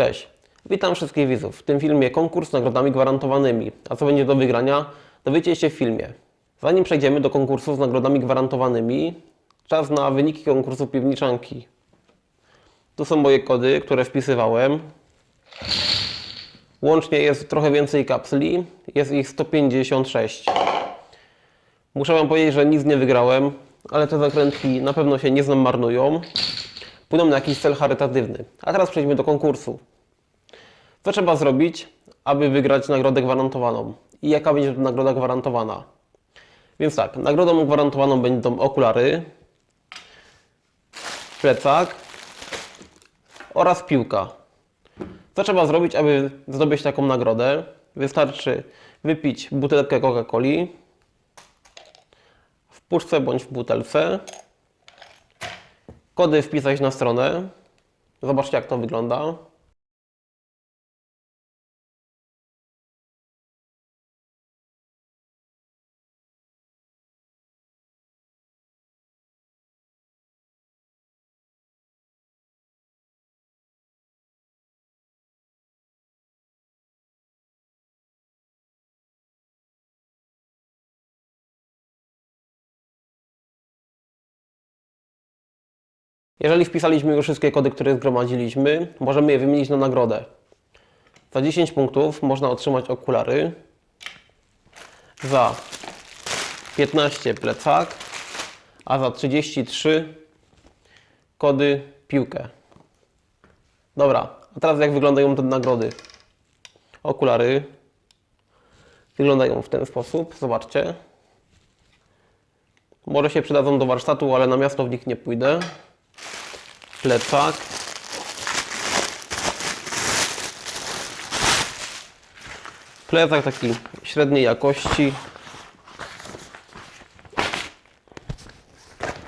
Cześć, witam wszystkich widzów. W tym filmie konkurs z nagrodami gwarantowanymi. A co będzie do wygrania, dowiecie się w filmie. Zanim przejdziemy do konkursu z nagrodami gwarantowanymi, czas na wyniki konkursu piwniczanki. Tu są moje kody, które wpisywałem. Łącznie jest trochę więcej kapsli, jest ich 156. Muszę Wam powiedzieć, że nic nie wygrałem, ale te zakrętki na pewno się nie zmarnują. Pójdą na jakiś cel charytatywny. A teraz przejdźmy do konkursu. Co trzeba zrobić, aby wygrać nagrodę gwarantowaną? I jaka będzie nagroda gwarantowana? Więc tak, nagrodą gwarantowaną będą okulary, plecak oraz piłka. Co trzeba zrobić, aby zdobyć taką nagrodę? Wystarczy wypić butelkę Coca-Coli w puszce bądź w butelce. Kody wpisać na stronę. Zobaczcie, jak to wygląda. Jeżeli wpisaliśmy już wszystkie kody, które zgromadziliśmy, możemy je wymienić na nagrodę. Za 10 punktów można otrzymać okulary. Za 15 plecak, a za 33 kody piłkę. Dobra, a teraz jak wyglądają te nagrody? Okulary wyglądają w ten sposób, zobaczcie. Może się przydadzą do warsztatu, ale na miasto w nich nie pójdę plecak. Plecak taki średniej jakości.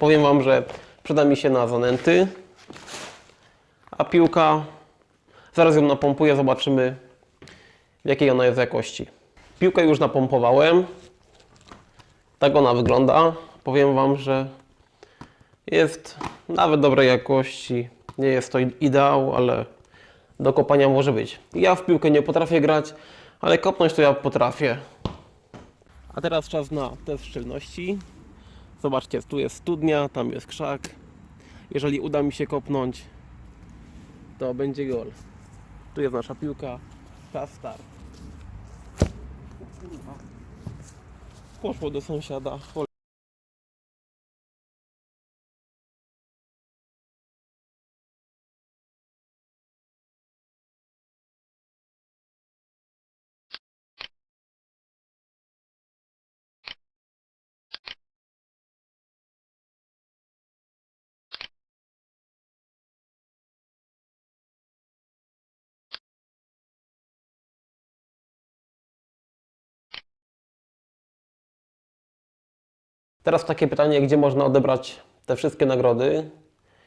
Powiem Wam, że przyda mi się na zanęty. A piłka, zaraz ją napompuję, zobaczymy jakiej ona jest jakości. Piłkę już napompowałem. Tak ona wygląda. Powiem Wam, że jest nawet dobrej jakości. Nie jest to ideał, ale do kopania może być. Ja w piłkę nie potrafię grać, ale kopnąć to ja potrafię. A teraz czas na test szczelności. Zobaczcie, tu jest studnia, tam jest krzak. Jeżeli uda mi się kopnąć, to będzie gol. Tu jest nasza piłka. Czas start. Poszło do sąsiada. Teraz takie pytanie, gdzie można odebrać te wszystkie nagrody?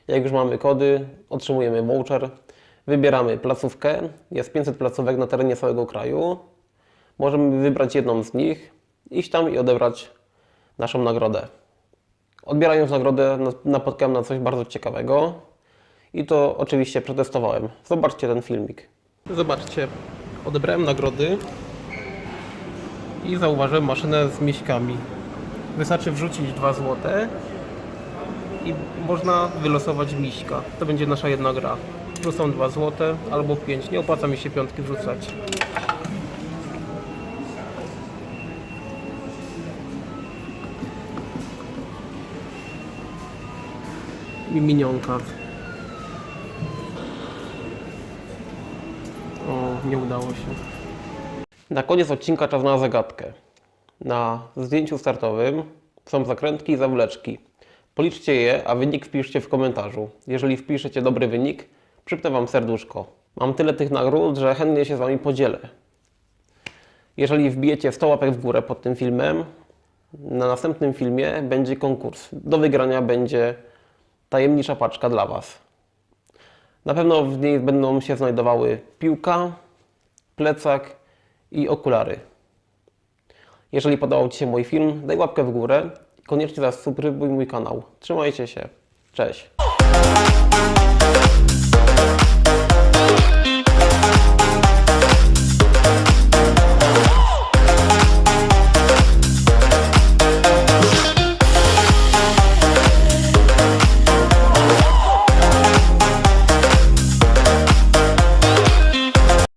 Jak już mamy kody, otrzymujemy voucher, wybieramy placówkę. Jest 500 placówek na terenie całego kraju. Możemy wybrać jedną z nich, iść tam i odebrać naszą nagrodę. Odbierając nagrodę, napotkałem na coś bardzo ciekawego i to oczywiście przetestowałem. Zobaczcie ten filmik. Zobaczcie, odebrałem nagrody i zauważyłem maszynę z miśkami. Wystarczy wrzucić 2 złote i można wylosować miśka. To będzie nasza jedna gra. Tu są 2 złote albo 5. Nie opłaca mi się piątki wrzucać. I minionka. O, nie udało się. Na koniec odcinka czas na zagadkę. Na zdjęciu startowym są zakrętki i zawleczki. Policzcie je, a wynik wpiszcie w komentarzu. Jeżeli wpiszecie dobry wynik, przypnę Wam serduszko. Mam tyle tych nagród, że chętnie się z Wami podzielę. Jeżeli wbijecie 100 łapek w górę pod tym filmem, na następnym filmie będzie konkurs. Do wygrania będzie tajemnicza paczka dla Was. Na pewno w niej będą się znajdowały piłka, plecak i okulary. Jeżeli podobał Ci się mój film, daj łapkę w górę i koniecznie zasubskrybuj mój kanał. Trzymajcie się. Cześć.